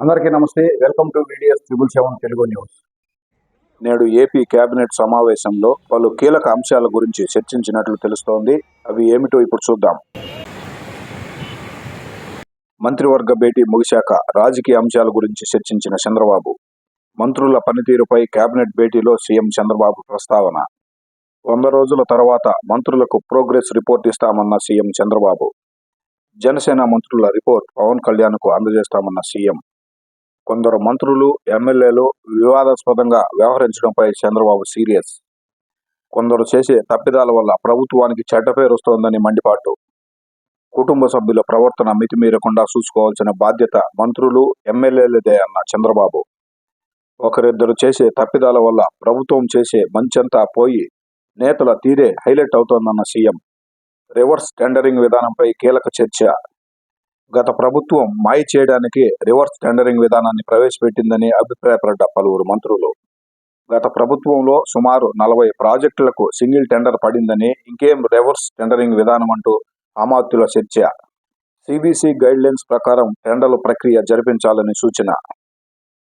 అందరికీ నమస్తే. Welcome to videos triple seven Telugu news నేడు ఏపీ కేబినెట్ సమావేశంలో పలు కీలక అంశాల గురించి చర్చించినట్లు తెలుస్తోంది. అవి ఏమిటో ఇప్పుడు చూద్దాం. మంత్రివర్గ భేటీ ముగిశాక రాజకీయ అంశాల గురించి చర్చించిన చంద్రబాబు మంత్రుల పనితీరుపై కేబినెట్ భేటీలో సీఎం చంద్రబాబు ప్రస్తావన. వంద రోజుల తర్వాత మంత్రులకు ప్రోగ్రెస్ రిపోర్ట్ ఇస్తామన్న సీఎం చంద్రబాబు జనసేన మంత్రుల రిపోర్ట్ పవన్ కళ్యాణ్కు అందజేస్తామన్న సీఎం కొందరు మంత్రులు ఎమ్మెల్యేలు వివాదాస్పదంగా వ్యవహరించడంపై చంద్రబాబు సీరియస్. కొందరు చేసే తప్పిదాల వల్ల ప్రభుత్వానికి చెడ్డ పేరు వస్తోందని మండిపాటు. కుటుంబ సభ్యుల ప్రవర్తన మితిమీరకుండా చూసుకోవాల్సిన బాధ్యత మంత్రులు ఎమ్మెల్యేలదే అన్న చంద్రబాబు. ఒకరిద్దరు చేసే తప్పిదాల వల్ల ప్రభుత్వం చేసే మంచంతా పోయి నేతల తీరే హైలైట్ అవుతోందన్న సీఎం. రివర్స్ టెండరింగ్ విధానంపై కీలక చర్చ గత ప్రభుత్వం మాయ చేయడానికి రివర్స్ టెండరింగ్ విధానాన్ని ప్రవేశపెట్టిందని అభిప్రాయపడ్డ పలువురు మంత్రులు. గత ప్రభుత్వంలో సుమారు నలభై ప్రాజెక్టులకు సింగిల్ టెండర్ పడిందని ఇంకేం రివర్స్ టెండరింగ్ విధానం అంటూ అమాత్యుల చర్చ. సిబిసి గైడ్ లైన్స్ ప్రకారం టెండర్ల ప్రక్రియ జరిపించాలని సూచన.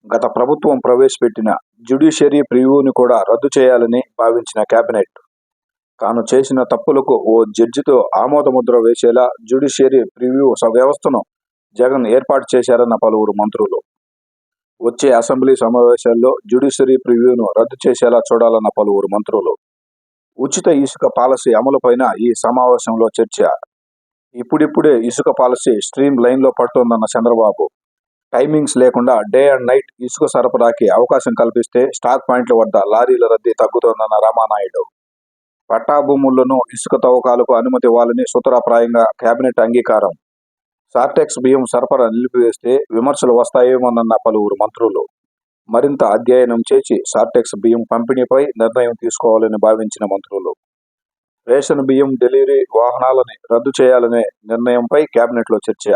గత ప్రభుత్వం ప్రవేశపెట్టిన జ్యుడిషియరీ ప్రివ్యూని కూడా రద్దు చేయాలని భావించిన కేబినెట్ తాను చేసిన తప్పులకు ఓ జడ్జితో ఆమోదముద్ర వేసేలా జ్యుడిషియరీ ప్రివ్యూ స- వ్యవస్థను జగన్ ఏర్పాటు చేశారన్న పలువురు మంత్రులు. వచ్చే అసెంబ్లీ సమావేశాల్లో జ్యుడిషియరీ ప్రివ్యూను రద్దు చేసేలా చూడాలన్న పలువురు మంత్రులు. ఉచిత ఇసుక పాలసీ అమలుపైన ఈ సమావేశంలో చర్చ. ఇప్పుడిప్పుడే ఇసుక పాలసీ స్ట్రీమ్ లైన్లో పడుతోందన్న చంద్రబాబు. టైమింగ్స్ లేకుండా డే అండ్ నైట్ ఇసుక సరఫరాకి అవకాశం కల్పిస్తే స్టాక్ పాయింట్ల వద్ద లారీల రద్దీ తగ్గుతోందన్న రామానాయుడు. పట్టా భూములను ఇసుక తవ్వకాలకు అనుమతి ఇవ్వాలని సూత్రప్రాయంగా కేబినెట్ అంగీకారం. సార్టెక్స్ బియ్యం సరఫరా నిలిపివేస్తే విమర్శలు వస్తాయేమోనన్న పలువురు మంత్రులు. మరింత అధ్యయనం చేసి సార్టెక్స్ బియ్యం పంపిణీపై నిర్ణయం తీసుకోవాలని భావించిన మంత్రులు. రేషన్ బియ్యం డెలివరీ వాహనాలని రద్దు చేయాలనే నిర్ణయంపై కేబినెట్లో చర్చ.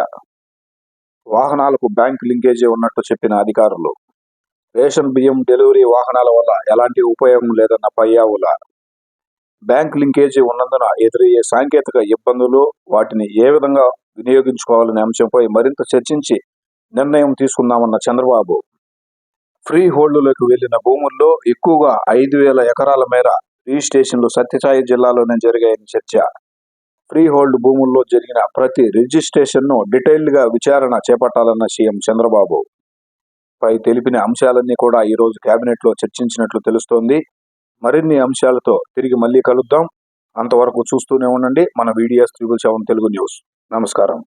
వాహనాలకు బ్యాంక్ లింకేజీ ఉన్నట్టు చెప్పిన అధికారులు. రేషన్ బియ్యం డెలివరీ వాహనాల వల్ల ఎలాంటి ఉపయోగం లేదన్న పయ్యావుల బ్యాంక్ లింకేజీ ఉన్నందున ఎదురయ్యే సాంకేతిక ఇబ్బందులు వాటిని ఏ విధంగా వినియోగించుకోవాలనే అంశంపై మరింత చర్చించి నిర్ణయం తీసుకుందామన్న చంద్రబాబు. ఫ్రీ హోల్డ్లోకి వెళ్ళిన భూముల్లో ఎక్కువగా ఐదు వేల ఎకరాల మేర రిజిస్ట్రేషన్లు సత్యసాయి జిల్లాలోనే జరిగాయని చర్చ. ఫ్రీ హోల్డ్ భూముల్లో జరిగిన ప్రతి రిజిస్ట్రేషన్ను డీటెయిల్డ్గా విచారణ చేపట్టాలన్న సీఎం చంద్రబాబు. పై తెలిపిన అంశాలన్నీ కూడా ఈరోజు కేబినెట్లో చర్చించినట్లు తెలుస్తోంది. మరిన్ని అంశాలతో తిరిగి మళ్ళీ కలుద్దాం. అంతవరకు చూస్తూనే ఉండండి. మన videos triple seven Telugu news. నమస్కారం.